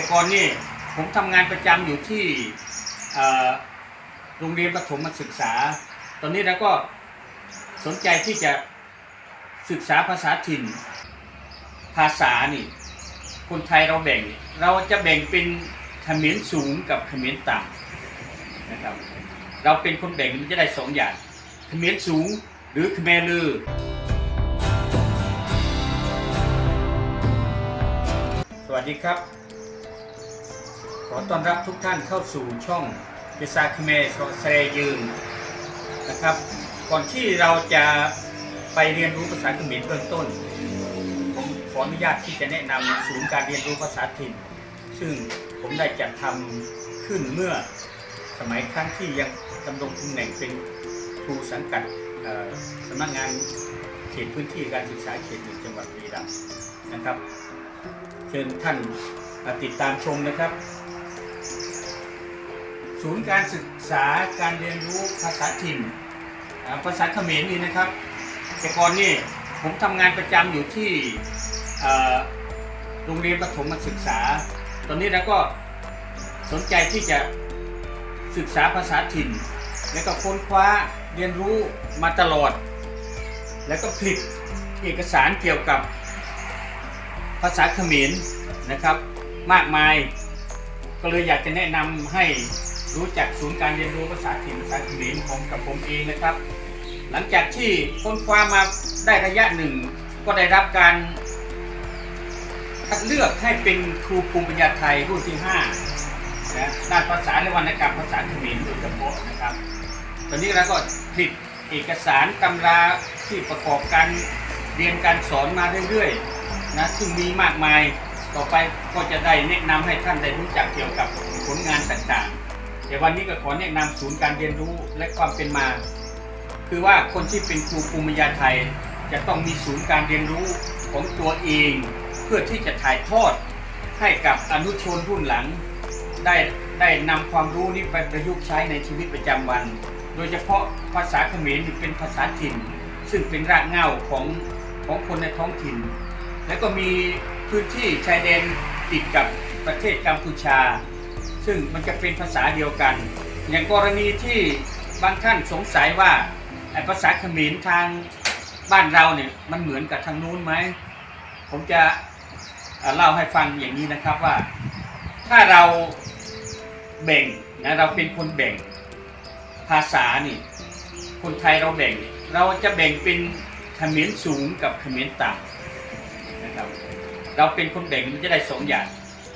แต่ก่อนนี่ผมทำงานประจำอยู่ที่โรงเรียนประถมศึกษา ตอนนี้เราก็สนใจที่จะศึกษาภาษาถิ่น ภาษานี่ คนไทยเราแบ่ง เราจะแบ่งเป็นเขมรสูงกับเขมรต่ำนะครับ เราเป็นคนแบ่งมันจะได้สองอย่างเขมรสูงหรือเขมรลือสวัสดีครับ ขอต้อนรับทุกท่านเข้าสู่ช่องเปซาคเมสเซยืนนะครับ ก่อนที่เราจะไปเรียนรู้ภาษาเขมรเบื้องต้น ผมขออนุญาตที่จะแนะนำศูนย์การเรียนรู้ภาษาถิ่น ซึ่งผมได้จัดทำขึ้นเมื่อสมัยครั้งที่ยังดำรงตำแหน่งเป็นครูสังกัดสำนักงานเขตพื้นที่การศึกษาเขตหนึ่งจังหวัดบุรีรัมย์นะครับ เชิญท่านติดตามชมนะครับ ศูนย์การศึกษาการเรียนรู้ภาษาถิ่นภาษาเขมรนี่นะครับ แต่ก่อนนี่ผมทำงานประจำอยู่ที่โรงเรียนประถมศึกษา ตอนนี้เราก็สนใจที่จะศึกษาภาษาถิ่น และก็ค้นคว้าเรียนรู้มาตลอด แล้วก็ผลิตเอกสารเกี่ยวกับภาษาเขมรนะครับ มากมายก็เลยอยากจะแนะนำให้ รู้จักศูนย์การเรียนรู้ภาษาถิ่นภาษาเขมรของกับผมเองนะครับ หลังจากที่ค้นคว้ามาได้ระยะหนึ่ง ก็ได้รับการคัดเลือกให้เป็นครูภูมิปัญญาไทยรุ่นที่5นะด้านภาษาและวรรณกรรมภาษาเขมรโดยเฉพาะนะครับ ตอนนี้เราก็ผลิตเอกสารตำราที่ประกอบการเรียนการสอนมาเรื่อยๆนะซึ่งมีมากมายต่อไปก็จะได้แนะนำให้ท่านได้รู้จักเกี่ยวกับผลงานต่างๆ แต่วันนี้ก็ขอแนะนำศูนย์การเรียนรู้และความเป็นมา คือว่าคนที่เป็นครูภูมิปัญญาไทย จะต้องมีศูนย์การเรียนรู้ของตัวเอง เพื่อที่จะถ่ายทอดให้กับอนุชนรุ่นหลัง ได้ได้นำความรู้นี้ไปประยุกต์ใช้ในชีวิตประจำวัน โดยเฉพาะภาษาเขมรเป็นภาษาถิ่น ซึ่งเป็นรากเหง้าของของคนในท้องถิ่น และก็มีพื้นที่ชายแดนติดกับประเทศกัมพูชา ซึ่งมันจะเป็นภาษาเดียวกัน อย่างกรณีที่บางท่านสงสัยว่าภาษาเขมรทางบ้านเราเนี่ยมันเหมือนกับทางนู้นไหม ผมจะเอ่อเล่าให้ฟังอย่างนี้นะครับว่า ถ้าเราแบ่งนะเราเป็นคนแบ่งภาษานี่คนไทยเราแบ่ง เราจะแบ่งเป็นเขมรสูงกับเขมรต่ำนะครับ เราเป็นคนแบ่งมันจะได้สองอย่าง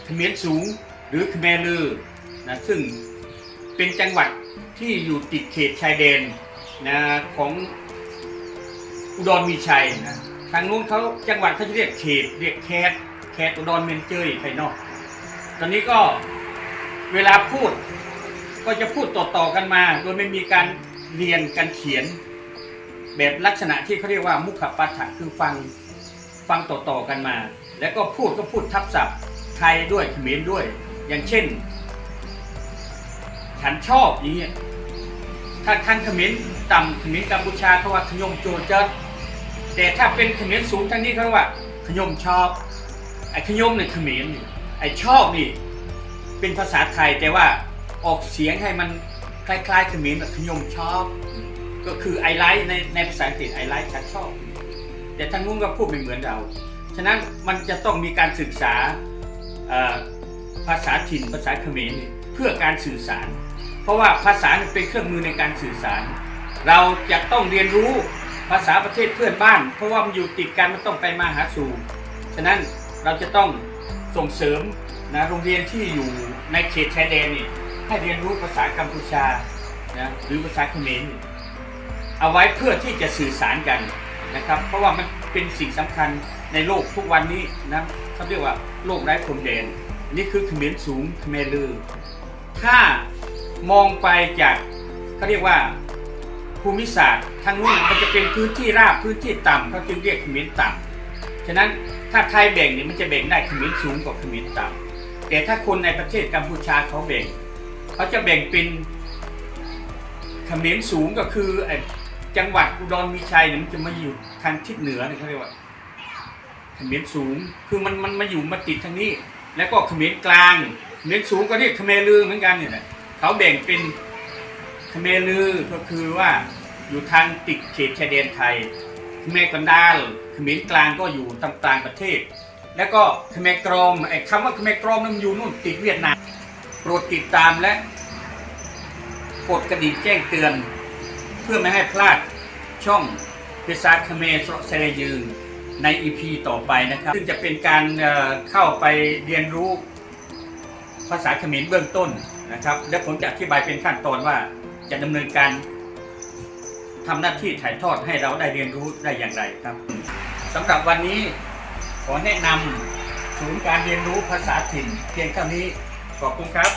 เขมรสูง หรือคเมรลือนะซึ่งเป็นจังหวัดที่อยู่ติดเขตชายแดนนะของอุดรมีชัยนะทางนู้นเขาจังหวัดเขาจะเรียกเขตเรียกแคทแคทอุดรเมนเจยไทยนอก ตอนนี้ก็เวลาพูดก็จะพูดต่อๆกันมา โดยไม่มีการเรียนการเขียน แบบลักษณะที่เขาเรียกว่ามุขปัฏฐะคือฟังฟังต่อๆกันมา แล้วก็พูดก็พูดทับศัพท์ไทยด้วยเขมรด้วย อย่างเช่น ฉันชอบอย่างเงี้ยถ้าทางเขมรต่ำเขมรกัมพูชาเขาว่าขยมโจจัดแต่ถ้าเป็นเขมรสูงทางนี้เขาว่าขยมชอบไอ้ขยมเนี่ยเขมรนี่ไอ้ชอบนี่ เป็นภาษาไทยแต่ว่าออกเสียงให้มันคล้ายๆเขมรแบบขยมชอบ ก็คือไอไลท์ในในภาษาอังกฤษไอไลท์ชัดชอบ แต่ทางนู้นก็พูดไม่เหมือนเรา ฉะนั้นมันจะต้องมีการศึกษา ภาษาถิ่นภาษาเขมรเพื่อการสื่อสาร เพราะว่าภาษาเป็นเครื่องมือในการสื่อสาร เราจะต้องเรียนรู้ภาษาประเทศเพื่อนบ้าน เพราะว่ามันอยู่ติดกันมันต้องไปมาหาสู่ฉะนั้นเราจะต้องส่งเสริมนะโรงเรียนที่อยู่ในเขตชายแดนนี่ให้เรียนรู้ภาษากัมพูชานะหรือภาษาเขมรเอาไว้เพื่อที่จะสื่อสารกันนะครับ เพราะว่ามันเป็นสิ่งสำคัญในโลกทุกวันนี้นะเขาเรียกว่าโลกไร้พรมแดน นี่คือเขมรสูงเขมรลือ ถ้ามองไปจากเขาเรียกว่าภูมิศาสตร์ทางนู้นมันจะเป็นพื้นที่ราบพื้นที่ต่ำเขาจึงเรียกเขมรต่ำฉะนั้นถ้าไทยแบ่งเนี่ยมันจะแบ่งได้เขมรสูงกว่าเขมรต่ำแต่ถ้าคนในประเทศกัมพูชาเขาแบ่ง เขาจะแบ่งเป็นเขมรสูงก็คือจังหวัดอุดรมีชัยเนี่ยมันจะมาอยู่ทางทิศเหนือเนี่ยเขาเรียกว่าเขมรสูงคือมันมันมาอยู่มาติดทางนี้ แล้วก็เขมรกลางเขมรสูงก็เรียกเขมรลือเหมือนกันเนี่แหละเขาแบ่งเป็นเขมรลือก็คือว่าอยู่ทางติดเขตชายแดนไทยเขมรกันดารเขมรกลางก็อยู่ตามกลางประเทศ แล้วก็เขมรกรอมไอ้คำว่าเขมรกรอมนั้นมันอยู่นู่นติดเวียดนามโปรดติดตามและกดกระดิ่งแจ้งเตือน เพื่อไม่ให้พลาดช่องเพซาคเมสเซเรยืน ใน EP ต่อไปนะครับ ซึ่งจะเป็นการเข้าไปเรียนรู้ภาษาเขมรเบื้องต้นนะครับ และผมจะอธิบายเป็นขั้นตอนว่าจะดำเนินการทำหน้าที่ถ่ายทอดให้เราได้เรียนรู้ได้อย่างไรครับสำหรับวันนี้ขอแนะนำศูนย์การเรียนรู้ภาษาถิ่น เพียงเท่านี้ขอบคุณครับ